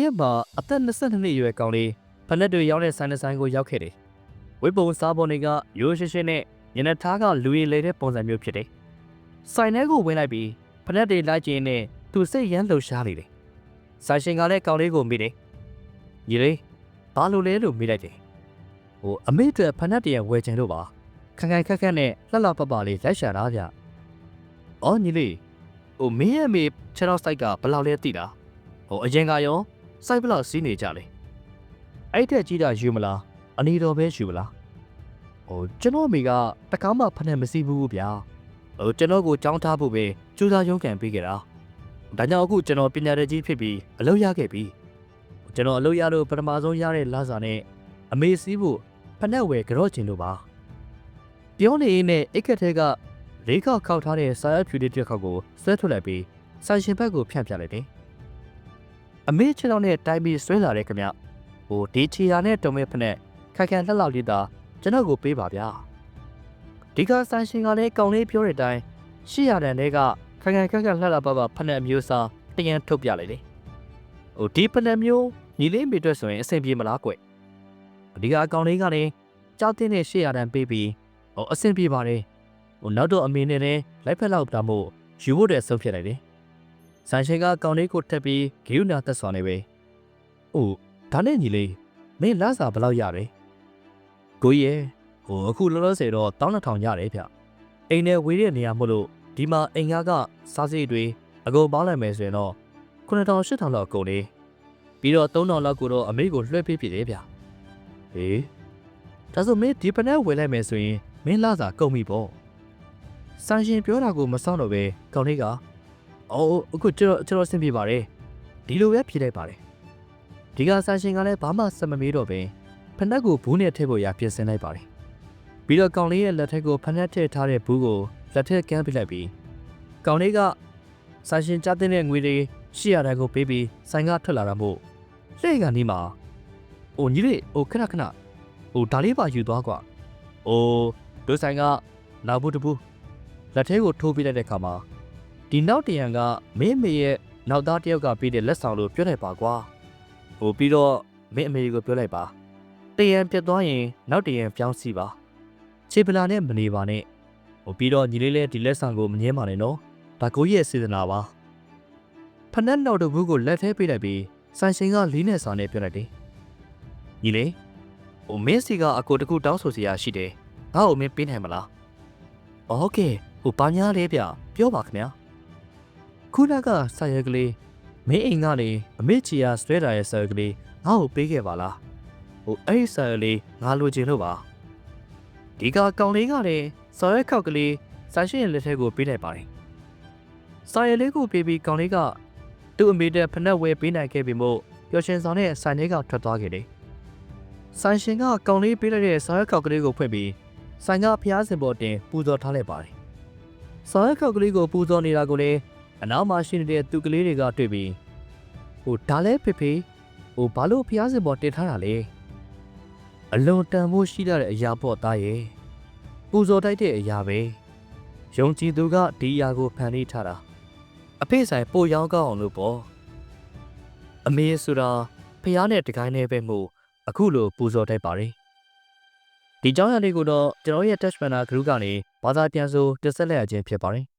ရက်မှာအသက်22နှစ်အရွယ်ကောင်လေးဖက်နက်တွေရောင်းတဲ့ဆိုင်တစ်ဆိုင်ကိုရောက်ခဲ့တယ်ဝိပုံစားပေါ်တွေကရိုးရှင်းရှင်းနဲ့ညနေသားကလူရည်လေတဲ့ပုံစံမျိုးဖြစ်တယ်ဆိုင်ထဲကိုဝင်လိုက်ပြီးဖက်နက်တွေလိုက်ကျင်းနဲ့သူစိတ်ရမ်းလှုပ်ရှားနေတယ်ဆိုင်ရှင်ကလည်းကောင်လေးကိုမိတယ်ညီလေးဘာလို့လဲလို့မိလိုက်တယ်ဟိုအမေအတွက်ဖက်နက်တရဝယ်ချင်လို့ပါခိုင်ခိုင်ခက်ခက်နဲ့လှလှပပလေးလက်ရှာတာဗျအော်ညီလေးဟိုမင်းရဲ့အမေခြေထောက်စိုက်ကဘယ်လောက်လဲသိလားဟိုအရင်ကရော စိုက်ဘယ်လောက်စီးနေကြလဲအဲ့တဲ့ကြီးတာယူမလားအနီတော်ပဲယူမလားဟိုကျွန်တော်အမေကတကားမှဖက်နက်မစီးဘူးဗျာဟိုကျွန်တော်ကိုကြောင်းထားဖို့ပဲကြိုးစားရုန်းကန်ပေးခဲ့တာဒါကြောင့်အခုကျွန်တော်ပညာတတ်ကြီးဖြစ်ပြီးအလုပ်ရခဲ့ပြီကျွန်တော်အလုပ်ရလို့ပထမဆုံးရတဲ့လစာနဲ့အမေစီးဖို့ဖက်နက်ဝယ်ကြော့ချင်လို့ပါပြောနေရင်းနဲ့အိတ်ခက်ထဲကလေးခေါက်ခောက်ထားတဲ့ဆာရဖြူလေးတစ်ခေါက်ကိုဆွဲထုတ်လိုက်ပြီးဆိုင်ရှင်ဘက်ကိုဖြန့်ပြလိုက်တယ် အမေခြေထောက်နဲ့တိုင်းပြီးဆွဲလာတဲ့ခင်ဗျဟိုဒီချီယာနဲ့တုံမဲ့ဖက်နက်ခိုင်ခံလှလောက်လေးသာကျွန်တော်ကိုပေးပါဗျာဒီကဆိုင်ရှင်ကလည်းကောင်းလေးပြောတဲ့အတိုင်းရှေ့ရတန်တွေကခိုင်ခံခက်ခက်လှလှပပဖက်နက်အမျိုးအစားတရန်ထုတ်ပြလိုက်တယ်ဟိုဒီဖက်နက်မျိုးညီလေးမိအတွက်ဆိုရင်အဆင်ပြေမလားကွဒီကအကောင်လေးကလည်းကြောက်တဲ့ရှေ့ရတန်ပေးပြီးဟိုအဆင်ပြေပါတယ်ဟိုနောက်တော့အမေနဲ့လည်းလိုက်ဖက်လောက်တာမို့ယူဖို့တဲ့ဆုံးဖြစ်လိုက်တယ် ဆိုင်ရှင်ကကောင်လေးကိုတက်ပြီးဂီယူနာသက်စွာနေပဲဟိုဒါနဲ့ညီလေးမင်းလစာဘယ်လောက်ရလဲကိုကြီးရဲ့ဟိုအခုလောလောဆယ်တော့12000ရတယ်ဗျအိမ်နဲ့ဝေးတဲ့နေရာမို့လို့ဒီမှာအိမ်ကားကစားစိတ်တွေအကုန်ပေါင်းလိုက်မယ်ဆိုရင်တော့9000 8000လောက်ကုန်နေပြီးတော့3000လောက်ကိုတော့အမေကိုလွှဲပေးပြတယ်ဗျဟေးဒါဆိုမင်းဒီပနက်ဝယ်လိုက်မယ်ဆိုရင်မင်းလစာကုန်ပြီပေါ့ဆိုင်ရှင်ပြောတာကိုမစောင့်တော့ပဲကောင်လေးက အော်အခုကျွန်တော်ကျွန်တော်ဆင်ပြေပါတယ်ဒီလိုပဲဖြေလိုက်ပါတယ်ဒီကဆိုင်ရှင်ကလည်းဘာမှစမမေးတော့ပဲဖနက်ကိုဘူးနဲ့ထည့်ဖို့ရပြင်ဆင်လိုက်ပါတယ်ပြီးတော့ကောင်လေးရဲ့လက်ထက်ကိုဖနက်ထည့်ထားတဲ့ဘူးကိုလက်ထက်ကမ်းပြလိုက်ပြီးကောင်လေးကဆိုင်ရှင်ကြားတဲ့ငွေတွေရှေ့ရတဲ့ကိုပေးပြီးဆိုင်ကထွက်လာတာမို့လှည့်ကန်ဒီမှာဟိုညီလေးဟိုခဏခဏဟိုဒါလေးပါယူသွားကွာဟိုဒုဆိုင်ကနောက်ဘူးတဘူးလက်ထဲကိုထိုးပြလိုက်တဲ့ခါမှာ ဒီနောက်တရံကမင်းမေရဲ့နောက်သားတယောက်ကပေးတဲ့လက်ဆောင်လို့ပြောလိုက်ပါကွာဟိုပြီးတော့မင်းအမေကိုပြောလိုက်ပါတရံပြတ်သွားရင်နောက်တရံပြောင်းစီပါခြေပလာနဲ့မနေပါနဲ့ဟိုပြီးတော့ညီလေးလည်းဒီလက်ဆောင်ကိုမငဲပါနဲ့နော်ဒါကိုရဲ့စေတနာပါဖနက်နောက်တဘူးကိုလက်ထဲပေးလိုက်ပြီးဆိုင်ရှင်ကလေးနဲ့ဆောင်နဲ့ပြောလိုက်တယ်ညီလေးဟိုမင်းစီကအကိုတကူတောင်းဆိုစရာရှိတယ်ငါ့ကိုမင်းပေးနိုင်မလားဟုတ်ကဲ့ဟိုပါများလေးဗျပြောပါခင်ဗျာ ခုနကဆာရဲကလေးမင်းအိမ်ကနေအမေချီယာဆွဲတာရဲ့ဆာရဲကလေးငါ့ကိုပေးခဲ့ပါလားဟိုအဲ့ဒီဆာရဲလေးငါလိုချင်လို့ပါဒီကကောင်လေးကလည်းဆာရဲခောက်ကလေးဆိုင်ရှင်ရဲ့လက်ထဲကိုပေးလိုက်ပါတယ်ဆာရဲလေးကိုပေးပြီးကောင်လေးကသူ့အမေတဲ့ဖနက်ဝဲပေးနိုင်ခဲ့ပြီမို့ပျော်ရွှင်ဆောင်တဲ့ဆိုင်လေးကထွက်သွားခဲ့တယ်ဆိုင်ရှင်ကကောင်လေးပေးလိုက်တဲ့ဆာရဲခောက်ကလေးကိုဖွင့်ပြီးဆိုင်ကဖျားစင်ပေါ်တင်ပူဇော်ထားလိုက်ပါတယ်ဆာရဲခောက်ကလေးကိုပူဇော်နေတာကိုလည်း အနောက်မှာရှိနေတဲ့သူကလေးတွေကတွေ့ပြီးဟိုဒါလဲဖေဖေဟိုဘာလို့ဖျားစင်ပေါ်တင်ထားတာလဲအလွန်တန်ဖို့ရှိတဲ့အရာပေါ့သားရဲ့ပူဇော်တိုက်တဲ့အရာပဲယုံကြည်သူကဒီအရာကိုဖန်တီးထားတာအဖေဆိုင်ပိုရောင်းကောင်းအောင်လို့ပေါ့အမေဆိုတာဖျားနဲ့တကိုင်းနဲ့ပဲမို့အခုလိုပူဇော်တိုက်ပါတယ်ဒီကြောင်းရလေးကိုတော့ကျွန်တော်ရဲ့ touch banner group ကနေဘာသာပြန်ဆိုတက်ဆက်လက်ရခြင်းဖြစ်ပါတယ်